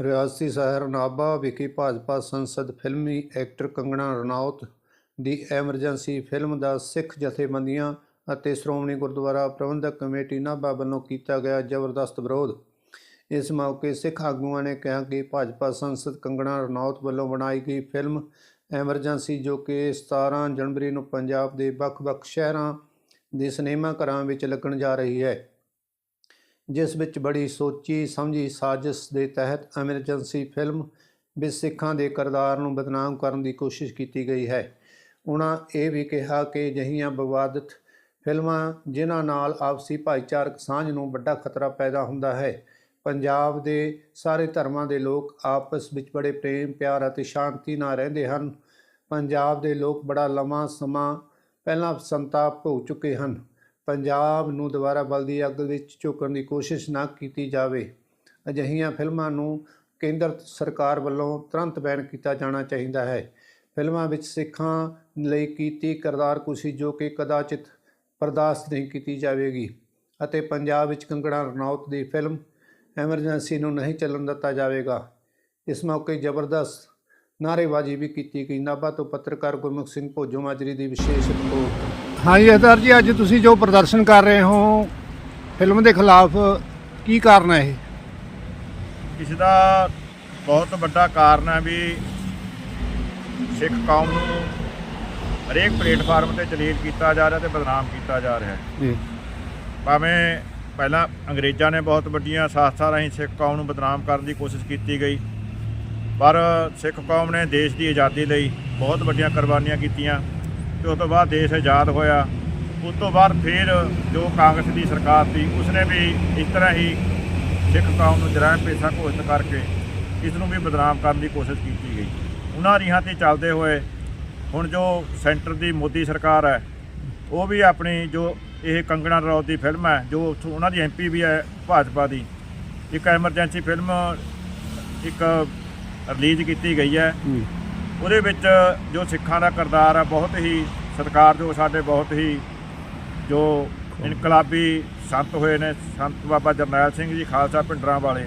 ਰਿਆਸਤੀ ਸ਼ਹਿਰ ਨਾਭਾ ਵਿਖੇ ਭਾਜਪਾ ਸੰਸਦ ਫਿਲਮੀ ਐਕਟਰ ਕੰਗਣਾ ਰਣੌਤ ਦੀ ਐਮਰਜੈਂਸੀ ਫਿਲਮ ਦਾ ਸਿੱਖ ਜਥੇਬੰਦੀਆਂ ਅਤੇ ਸ਼੍ਰੋਮਣੀ ਗੁਰਦੁਆਰਾ ਪ੍ਰਬੰਧਕ ਕਮੇਟੀ ਨਾਭਾ ਵੱਲੋਂ ਕੀਤਾ ਗਿਆ ਜ਼ਬਰਦਸਤ ਵਿਰੋਧ। ਇਸ ਮੌਕੇ ਸਿੱਖ ਆਗੂਆਂ ਨੇ ਕਿਹਾ ਕਿ ਭਾਜਪਾ ਸੰਸਦ ਕੰਗਣਾ ਰਣੌਤ ਵੱਲੋਂ ਬਣਾਈ ਗਈ ਫਿਲਮ ਐਮਰਜੈਂਸੀ ਜੋ ਕਿ 17 ਜਨਵਰੀ ਨੂੰ ਪੰਜਾਬ ਦੇ ਵੱਖ-ਵੱਖ ਸ਼ਹਿਰਾਂ ਦੇ ਸਿਨੇਮਾ ਘਰਾਂ ਵਿੱਚ ਲੱਗਣ ਜਾ ਰਹੀ ਹੈ। ਜਿਸ ਵਿੱਚ ਬੜੀ ਸੋਚੀ ਸਮਝੀ ਸਾਜ਼ਿਸ਼ ਦੇ ਤਹਿਤ ਐਮਰਜੈਂਸੀ ਫਿਲਮ ਵਿੱਚ ਸਿੱਖਾਂ ਦੇ ਕਿਰਦਾਰ ਨੂੰ ਬਦਨਾਮ ਕਰਨ ਦੀ ਕੋਸ਼ਿਸ਼ ਕੀਤੀ ਗਈ ਹੈ। ਉਹਨਾਂ ਇਹ ਵੀ ਕਿਹਾ ਕਿ ਅਜਿਹੀਆਂ ਵਿਵਾਦਿਤ ਫਿਲਮਾਂ ਜਿਨ੍ਹਾਂ ਨਾਲ ਆਪਸੀ ਭਾਈਚਾਰਕ ਸਾਂਝ ਨੂੰ ਵੱਡਾ ਖਤਰਾ ਪੈਦਾ ਹੁੰਦਾ ਹੈ, ਪੰਜਾਬ ਦੇ ਸਾਰੇ ਧਰਮਾਂ ਦੇ ਲੋਕ ਆਪਸ ਵਿੱਚ ਬੜੇ ਪ੍ਰੇਮ, ਪਿਆਰ ਅਤੇ ਸ਼ਾਂਤੀ ਨਾਲ ਰਹਿੰਦੇ ਹਨ। ਪੰਜਾਬ ਦੇ ਲੋਕ ਬੜਾ ਲੰਮਾ ਸਮਾਂ ਪਹਿਲਾਂ ਸੰਤਾਪ ਭੋਗ ਚੁੱਕੇ ਹਨ। ਪੰਜਾਬ ਨੂੰ ਦੁਬਾਰਾ ਬਲਦੀ ਅੱਗ ਵਿੱਚ ਝੋਕਣ ਦੀ ਕੋਸ਼ਿਸ਼ ਨਾ ਕੀਤੀ ਜਾਵੇ। ਅਜਿਹੀਆਂ ਫਿਲਮਾਂ ਨੂੰ ਕੇਂਦਰ ਸਰਕਾਰ ਵੱਲੋਂ ਤੁਰੰਤ ਬੈਨ ਕੀਤਾ ਜਾਣਾ ਚਾਹੀਦਾ ਹੈ। ਫਿਲਮਾਂ ਵਿੱਚ ਸਿੱਖਾਂ ਲਈ ਕੀਤੀ ਕਿਰਦਾਰ ਕੁਸ਼ੀ ਜੋ ਕਿ ਕਦਾਚਿਤ ਬਰਦਾਸ਼ਤ ਨਹੀਂ ਕੀਤੀ ਜਾਵੇਗੀ ਅਤੇ ਪੰਜਾਬ ਵਿੱਚ ਕੰਗਣਾ ਰਣੌਤ ਦੀ ਫਿਲਮ ਐਮਰਜੈਂਸੀ ਨੂੰ ਨਹੀਂ ਚੱਲਣ ਦਿੱਤਾ ਜਾਵੇਗਾ। ਇਸ ਮੌਕੇ ਜ਼ਬਰਦਸਤ ਨਾਅਰੇਬਾਜ਼ੀ ਵੀ ਕੀਤੀ ਗਈ। ਨਾਭਾ ਤੋਂ ਪੱਤਰਕਾਰ ਗੁਰਮੁਖ ਸਿੰਘ ਭੋਜੋ ਮਾਜਰੀ ਦੀ ਵਿਸ਼ੇਸ਼ ਰਿਪੋਰਟ। ਹਾਂਜੀ ਅਧਰ ਜੀ ਅੱਜ ਤੁਸੀਂ ਜੋ ਪ੍ਰਦਰਸ਼ਨ ਕਰ ਰਹੇ ਹੋ ਫਿਲਮ ਦੇ ਖਿਲਾਫ ਕੀ ਕਾਰਨ ਹੈ ਇਹ? ਇਸ ਦਾ ਬਹੁਤ ਵੱਡਾ ਕਾਰਨ ਹੈ ਵੀ ਸਿੱਖ ਕੌਮ ਨੂੰ ਹਰੇਕ ਪਲੇਟਫਾਰਮ ਤੇ ਜਲੀਲ ਕੀਤਾ ਜਾ ਰਿਹਾ ਤੇ ਬਦਨਾਮ ਕੀਤਾ ਜਾ ਰਿਹਾ ਹੈ। ਜੀ। ਭਾਵੇਂ ਪਹਿਲਾਂ ਅੰਗਰੇਜ਼ਾਂ ਨੇ ਬਹੁਤ ਵੱਡੀਆਂ ਸਾਸਤਾਂ ਰਾਹੀਂ ਸਿੱਖ ਕੌਮ ਨੂੰ ਬਦਨਾਮ ਕਰਨ ਦੀ ਕੋਸ਼ਿਸ਼ ਕੀਤੀ ਗਈ ਪਰ ਸਿੱਖ ਕੌਮ ਨੇ ਦੇਸ਼ ਦੀ ਆਜ਼ਾਦੀ ਲਈ ਬਹੁਤ ਵੱਡੀਆਂ ਕੁਰਬਾਨੀਆਂ ਕੀਤੀਆਂ। ਤੇ ਉਸ ਤੋਂ ਬਾਅਦ ਦੇਸ਼ ਆਜ਼ਾਦ ਹੋਇਆ। ਉਸ ਤੋਂ ਬਾਅਦ ਫਿਰ ਜੋ ਕਾਂਗਰਸ ਦੀ ਸਰਕਾਰ ਸੀ ਉਸਨੇ ਵੀ ਇਸ ਤਰ੍ਹਾਂ ਹੀ ਸਿੱਖ ਕੌਮ ਨੂੰ ਜਰਾਇਮ ਪੇਸ਼ਾ ਘੋਸ਼ਿਤ ਕਰਕੇ ਇਸ ਨੂੰ ਵੀ ਬਦਨਾਮ ਕਰਨ ਦੀ ਕੋਸ਼ਿਸ਼ ਕੀਤੀ ਗਈ। ਉਹਨਾਂ ਰੀਹਾਂ ਤੇ ਚੱਲਦੇ ਹੋਏ ਹੁਣ ਜੋ ਸੈਂਟਰ ਦੀ ਮੋਦੀ ਸਰਕਾਰ ਹੈ ਉਹ ਵੀ ਆਪਣੀ ਜੋ ਇਹ ਕੰਗਣਾ ਰਣੌਤ ਦੀ ਫਿਲਮ ਹੈ ਜੋ ਉੱਥੋਂ ਉਹਨਾਂ ਦੀ ਐਮਪੀ ਵੀ ਹੈ ਭਾਜਪਾ ਦੀ ਇੱਕ ਐਮਰਜੈਂਸੀ ਫਿਲਮ ਇੱਕ ਰਿਲੀਜ਼ ਕੀਤੀ ਗਈ ਹੈ। ਉਹਦੇ ਵਿੱਚ ਜੋ ਸਿੱਖਾਂ ਦਾ ਕਿਰਦਾਰ ਹੈ ਬਹੁਤ ਹੀ ਸਤਿਕਾਰਯੋਗ ਸਾਡੇ ਬਹੁਤ ਹੀ ਜੋ ਇਨਕਲਾਬੀ ਸੰਤ ਹੋਏ ਨੇ ਸੰਤ ਬਾਬਾ ਜਰਨੈਲ ਸਿੰਘ ਜੀ ਖਾਲਸਾ ਪਿੰਡਰਾਂ ਵਾਲੇ।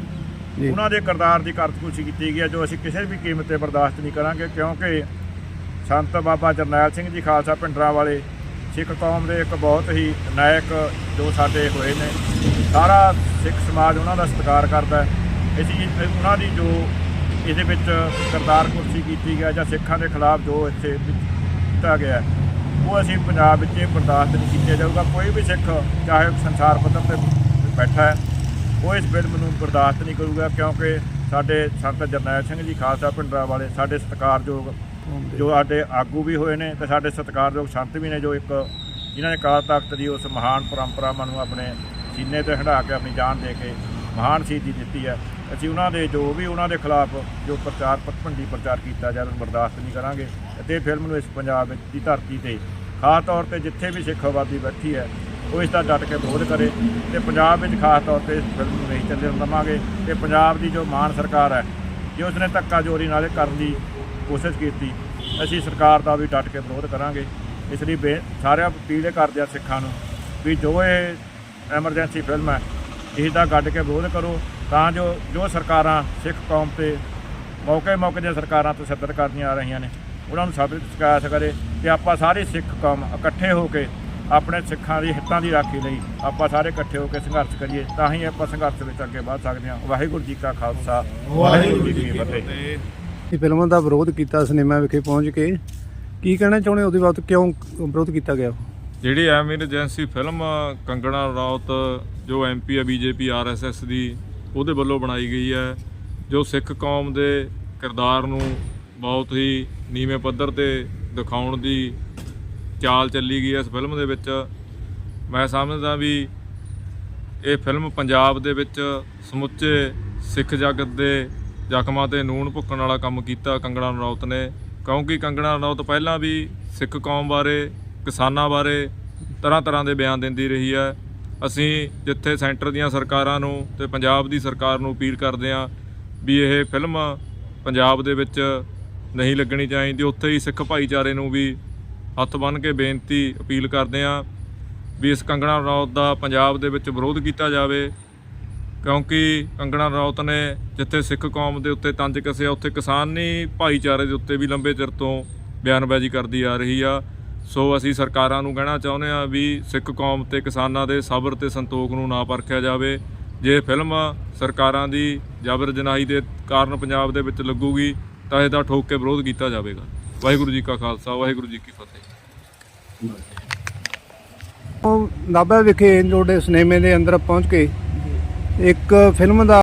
ਜੀ। ਉਹਨਾਂ ਦੇ ਕਿਰਦਾਰ ਦੀ ਕਰਤਕੁਸ਼ੀ ਕੀਤੀ ਗਈ ਹੈ ਜੋ ਅਸੀਂ ਕਿਸੇ ਵੀ ਕੀਮਤ ਤੇ ਬਰਦਾਸ਼ਤ ਨਹੀਂ ਕਰਾਂਗੇ ਕਿਉਂਕਿ ਸੰਤ ਬਾਬਾ ਜਰਨੈਲ ਸਿੰਘ ਜੀ ਖਾਲਸਾ ਪਿੰਡਰਾਂ ਵਾਲੇ ਸਿੱਖ ਕੌਮ ਦੇ ਇੱਕ ਬਹੁਤ ਹੀ ਨਾਇਕ ਜੋ ਸਾਡੇ ਹੋਏ ਨੇ। ਸਾਰਾ ਸਿੱਖ ਸਮਾਜ ਉਹਨਾਂ ਦਾ ਸਤਿਕਾਰ ਕਰਦਾ ਹੈ। ਅਸੀਂ ਉਹਨਾਂ ਦੀ ਜੋ ਇਹਦੇ ਵਿੱਚ ਕਿਰਦਾਰ ਕੁਰਸੀ ਕੀਤੀ ਗਿਆ ਜਾਂ ਸਿੱਖਾਂ ਦੇ ਖਿਲਾਫ ਜੋ ਇੱਥੇ ਕੀਤਾ ਗਿਆ ਹੈ, ਉਹ ਅਸੀਂ ਪੰਜਾਬ ਵਿੱਚ ਬਰਦਾਸ਼ਤ ਨਹੀਂ ਕੀਤਾ ਜਾਊਗਾ। ਕੋਈ ਵੀ ਸਿੱਖ, ਚਾਹੇ ਸੰਸਾਰ ਪੱਧਰ ਤੇ ਬੈਠਾ ਹੈ, ਉਹ ਇਸ ਫਿਲਮ ਨੂੰ ਬਰਦਾਸ਼ਤ ਨਹੀਂ ਕਰੂਗਾ ਕਿਉਂਕਿ ਸਾਡੇ ਸੰਤ ਜਰਨੈਲ ਸਿੰਘ ਜੀ, ਖਾਲਸਾ ਪਿੰਡਰਾ ਵਾਲੇ ਸਾਡੇ ਸਤਿਕਾਰਯੋਗ ਜੋ ਸਾਡੇ ਆਗੂ ਵੀ ਹੋਏ ਨੇ ਤੇ ਸਾਡੇ ਸਤਿਕਾਰਯੋਗ ਸੰਤ ਵੀ ਨੇ ਜੋ ਇੱਕ ਜਿਨ੍ਹਾਂ ਨੇ ਕਾਲ ਤਖਤ ਦੀ ਉਸ ਮਹਾਨ ਪਰੰਪਰਾਵਾਂ ਨੂੰ ਆਪਣੇ ਸੀਨੇ ਤੇ ਹਟਾ ਕੇ ਆਪਣੀ ਜਾਨ ਦੇ ਕੇ ਮਹਾਨ ਸ਼ਹੀਦੀ ਦਿੱਤੀ ਹੈ। ਅਸੀਂ ਉਹਨਾਂ ਦੇ ਜੋ ਵੀ ਉਹਨਾਂ ਦੇ ਖਿਲਾਫ ਜੋ ਪ੍ਰਚਾਰ ਪਖੰਡੀ ਪ੍ਰਚਾਰ ਕੀਤਾ ਜਾ ਰਿਹਾ ਬਰਦਾਸ਼ਤ ਨਹੀਂ ਕਰਾਂਗੇ। ਅਤੇ ਫਿਲਮ ਨੂੰ ਇਸ ਪੰਜਾਬ ਵਿੱਚ ਦੀ ਧਰਤੀ ਤੇ ਖਾਸ ਤੌਰ ਤੇ ਜਿੱਥੇ ਵੀ ਸਿੱਖ ਆਬਾਦੀ ਬੈਠੀ ਹੈ, ਉਹ ਇਸ ਦਾ ਡਟ ਕੇ ਵਿਰੋਧ ਕਰੇ ਤੇ ਪੰਜਾਬ ਵਿੱਚ ਖਾਸ ਤੌਰ ਤੇ ਇਸ ਫਿਲਮ ਨੂੰ ਨਹੀਂ ਚੱਲਣ ਦੇਵਾਂਗੇ। ਤੇ ਪੰਜਾਬ ਦੀ ਜੋ ਮਾਨ ਸਰਕਾਰ ਹੈ, ਜੇ ਉਸਨੇ ਧੱਕਾ ਜੋਰੀ ਨਾਲ ਕਰਨ ਦੀ ਕੋਸ਼ਿਸ਼ ਕੀਤੀ, ਅਸੀਂ ਸਰਕਾਰ ਦਾ ਵੀ ਡਟ ਕੇ ਵਿਰੋਧ ਕਰਾਂਗੇ। ਇਸ ਲਈ ਬੇ, ਸਾਰਿਆਂ ਅਪੀਲ ਕਰਦੇ ਆ ਸਿੱਖਾਂ ਨੂੰ ਵੀ ਜੋ ਇਹ ਐਮਰਜੈਂਸੀ ਫਿਲਮ ਹੈ, ਇਸ ਦਾ ਗੱਡ ਕੇ ਵਿਰੋਧ ਕਰੋ। ਤਾਂ ਜੋ ਜੋ ਸਰਕਾਰਾਂ ਸਿੱਖ ਕੌਮ ਤੇ ਮੌਕੇ ਮੌਕੇ ਦੀਆਂ ਸਰਕਾਰਾਂ ਤੋਂ ਸੱਦਰ ਕਰਦੀਆਂ ਆ ਰਹੀਆਂ ਨੇ ਉਹਨਾਂ ਨੂੰ ਸਾਬਿਤ ਸਿਖਾਇਆ ਕਰੇ ਕਿ ਆਪਾਂ ਸਾਰੇ ਸਿੱਖ ਕੌਮ ਇਕੱਠੇ ਹੋ ਕੇ ਆਪਣੇ ਸਿੱਖਾਂ ਦੀ ਹਿੱਤਾਂ ਦੀ ਰਾਖੀ ਲਈ ਆਪਾਂ ਸਾਰੇ ਇਕੱਠੇ ਹੋ ਕੇ ਸੰਘਰਸ਼ ਕਰੀਏ ਤਾਂ ਹੀ ਆਪਾਂ ਸੰਘਰਸ਼ ਵਿੱਚ ਅੱਗੇ ਵਧ ਸਕਦੇ ਹਾਂ। ਵਾਹਿਗੁਰੂ ਜੀ ਕਾ ਖਾਲਸਾ ਵਾਹਿਗੁਰੂ ਜੀ ਕੀ ਫਤਿਹ। ਇਹ ਫਿਲਮਾਂ ਦਾ ਵਿਰੋਧ ਕੀਤਾ ਸਿਨੇਮਾ ਵਿਖੇ ਪਹੁੰਚ ਕੇ। ਕੀ ਕਹਿਣਾ ਚਾਹੁੰਦੇ ਹੋ? ਉਹਦੇ ਬਾਬਤ ਕਿਉਂ ਵਿਰੋਧ ਕੀਤਾ ਗਿਆ? ਜਿਹੜੀ ਐਮਰਜੈਂਸੀ ਫਿਲਮ ਕੰਗਣਾ ਰਣੌਤ ਜੋ ਐਮਪੀ ਹੈ ਬੀਜੇਪੀ ਆਰਐਸਐਸ ਦੀ ਉਹਦੇ ਵੱਲੋਂ ਬਣਾਈ ਗਈ ਹੈ, ਜੋ ਸਿੱਖ ਕੌਮ ਦੇ ਕਿਰਦਾਰ ਨੂੰ ਬਹੁਤ ਹੀ ਨੀਵੇਂ ਪੱਧਰ ਤੇ ਦਿਖਾਉਣ ਦੀ ਚਾਲ ਚੱਲੀ ਗਈ ਹੈ ਇਸ ਫਿਲਮ ਦੇ ਵਿੱਚ। ਮੈਂ ਸਮਝਦਾ ਵੀ ਇਹ ਫਿਲਮ ਪੰਜਾਬ ਦੇ ਵਿੱਚ ਸਮੁੱਚੇ ਸਿੱਖ ਜਗਤ ਦੇ ਜ਼ਖਮਾਂ ਤੇ ਨੂਣ ਭੁੱਕਣ ਵਾਲਾ ਕੰਮ ਕੀਤਾ ਕੰਗਣਾ ਰਣੌਤ ਨੇ, ਕਿਉਂਕਿ ਕੰਗਣਾ ਰਣੌਤ ਪਹਿਲਾਂ ਵੀ ਸਿੱਖ ਕੌਮ ਬਾਰੇ, ਕਿਸਾਨਾਂ ਬਾਰੇ ਤਰ੍ਹਾਂ ਤਰ੍ਹਾਂ ਦੇ ਬਿਆਨ ਦਿੰਦੀ ਰਹੀ ਹੈ। ਅਸੀਂ ਜਿੱਥੇ ਸੈਂਟਰ ਦੀਆਂ ਸਰਕਾਰਾਂ ਨੂੰ ਤੇ ਪੰਜਾਬ ਦੀ ਸਰਕਾਰ ਨੂੰ ਅਪੀਲ ਕਰਦੇ ਹਾਂ ਵੀ ਇਹ ਫਿਲਮ ਪੰਜਾਬ ਦੇ ਵਿੱਚ ਨਹੀਂ ਲੱਗਣੀ ਚਾਹੀਦੀ। ਉੱਥੇ ਹੀ ਸਿੱਖ ਭਾਈਚਾਰੇ ਨੂੰ ਵੀ ਹੱਥ ਬੰਨ੍ਹ ਕੇ ਬੇਨਤੀ ਅਪੀਲ ਕਰਦੇ ਹਾਂ ਵੀ ਇਸ ਕੰਗਣਾ ਰਣੌਤ ਦਾ ਪੰਜਾਬ ਦੇ ਵਿੱਚ ਵਿਰੋਧ ਕੀਤਾ ਜਾਵੇ, ਕਿਉਂਕਿ ਕੰਗਣਾ ਰਣੌਤ ਨੇ ਜਿੱਥੇ ਸਿੱਖ ਕੌਮ ਦੇ ਉੱਤੇ ਤੰਜ ਕੱਸਿਆ, ਉੱਥੇ ਕਿਸਾਨੀ ਭਾਈਚਾਰੇ ਦੇ ਉੱਤੇ ਵੀ ਲੰਬੇ ਚਿਰ ਤੋਂ ਬਿਆਨਬਾਜ਼ੀ ਕਰਦੀ ਆ ਰਹੀ ਆ। ਸੋ ਅਸੀਂ ਸਰਕਾਰਾਂ ਨੂੰ ਕਹਿਣਾ ਚਾਹੁੰਦੇ ਆ ਵੀ ਸਿੱਖ ਕੌਮ ਤੇ ਕਿਸਾਨਾਂ ਦੇ ਸਬਰ ਤੇ ਸੰਤੋਖ ਨੂੰ ਨਾ ਪਰਖਿਆ ਜਾਵੇ। ਜੇ ਫਿਲਮ ਸਰਕਾਰਾਂ ਦੀ ਜਬਰ ਜਨਾਹੀ ਦੇ ਕਾਰਨ ਪੰਜਾਬ ਦੇ ਵਿੱਚ ਲੱਗੂਗੀ, ਤਾਂ ਇਹਦਾ ਠੋਕ ਕੇ ਵਿਰੋਧ ਕੀਤਾ ਜਾਵੇਗਾ। ਵਾਹਿਗੁਰੂ ਜੀ ਕਾ ਖਾਲਸਾ, ਵਾਹਿਗੁਰੂ ਜੀ ਕੀ ਫਤਿਹ। ਨਾਭਾ ਵਿਖੇ ਤੁਹਾਡੇ ਸਿਨੇਮੇ ਦੇ ਅੰਦਰ ਪਹੁੰਚ ਕੇ ਇੱਕ ਫਿਲਮ ਦਾ